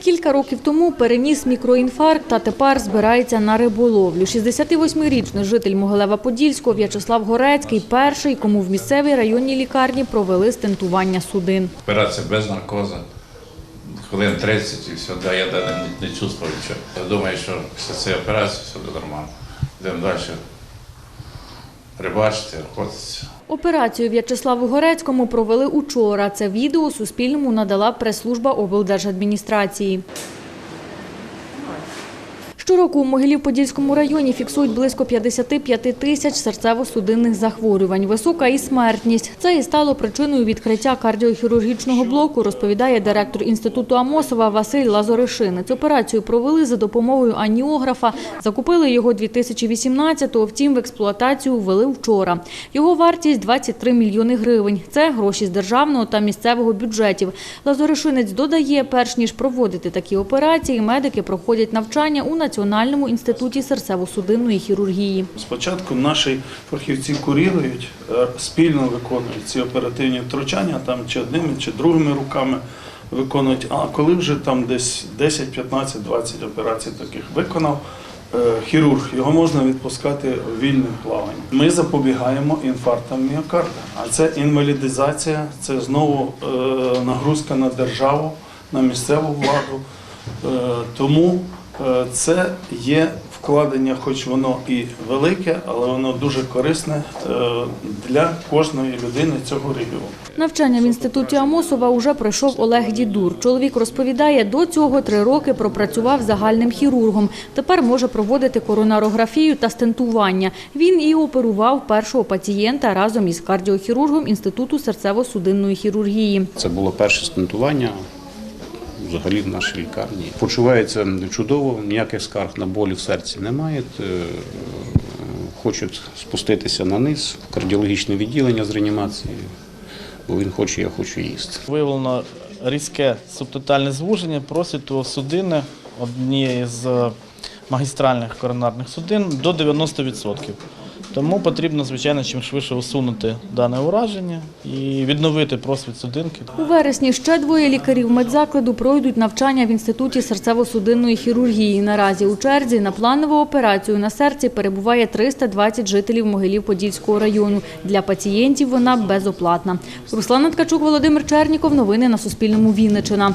Кілька років тому переніс мікроінфаркт та тепер збирається на риболовлю. 68-річний житель Могилева-Подільського В'ячеслав Горецький – перший, кому в місцевій районній лікарні провели стентування судин. Операція без наркозу. Хвилин 30 і все, я не, не чувствую нічого. Я думаю, що після цієї операції все буде нормально. Йдемо далі рибачити, охотитися. Операцію В'ячеславу Горецькому провели учора. Це відео Суспільному надала прес-служба облдержадміністрації. Щороку у Могилів-Подільському районі фіксують близько 55 тисяч серцево-судинних захворювань. Висока і смертність. Це і стало причиною відкриття кардіохірургічного блоку, розповідає директор інституту Амосова Василь Лазоришинець. Операцію провели за допомогою аніографа. Закупили його 2018-го, втім в експлуатацію ввели вчора. Його вартість 23 мільйони гривень. Це гроші з державного та місцевого бюджетів. Лазоришинець додає, перш ніж проводити такі операції, медики проходять навчання у Національному інституті серцево-судинної хірургії. Спочатку наші фахівці курірують, е, спільно виконують ці оперативні втручання, там чи одними, чи другими руками виконують. А коли вже там десь 10, 15, 20 операцій таких виконав, е, хірург, його можна відпускати вільним плаванням. Ми запобігаємо інфарктам міокарда. А це інвалідизація, це знову е, нагрузка на державу, на місцеву владу. Тому це є вкладення, хоч воно і велике, але воно дуже корисне е, для кожної людини цього регіону. Навчання в інституті Амосова уже пройшов Олег Дідур. Чоловік розповідає, до цього три роки пропрацював загальним хірургом. Тепер може проводити коронарографію та стентування. Він і оперував першого пацієнта разом із кардіохірургом Інституту серцево-судинної хірургії. Це було перше стентування взагалі в нашій лікарні. Почувається чудово, ніяких скарг на болі в серці немає. Е, Хочуть спуститися на низ в кардіологічне відділення з реанімації, бо він хоче, я хочу їсти. Виявлено різке субтотальне звуження просвіту судини однієї з магістральних коронарних судин до 90%. Тому потрібно, звичайно, чим швидше усунути дане ураження і відновити просвіт судинки. У вересні ще двоє лікарів медзакладу пройдуть навчання в Інституті серцево-судинної хірургії. Наразі у черзі на планову операцію на серці перебуває 320 жителів Могилів-Подільського району. Для пацієнтів вона безоплатна. Руслана Ткачук, Володимир Черніков. Новини на Суспільному. Вінниччина.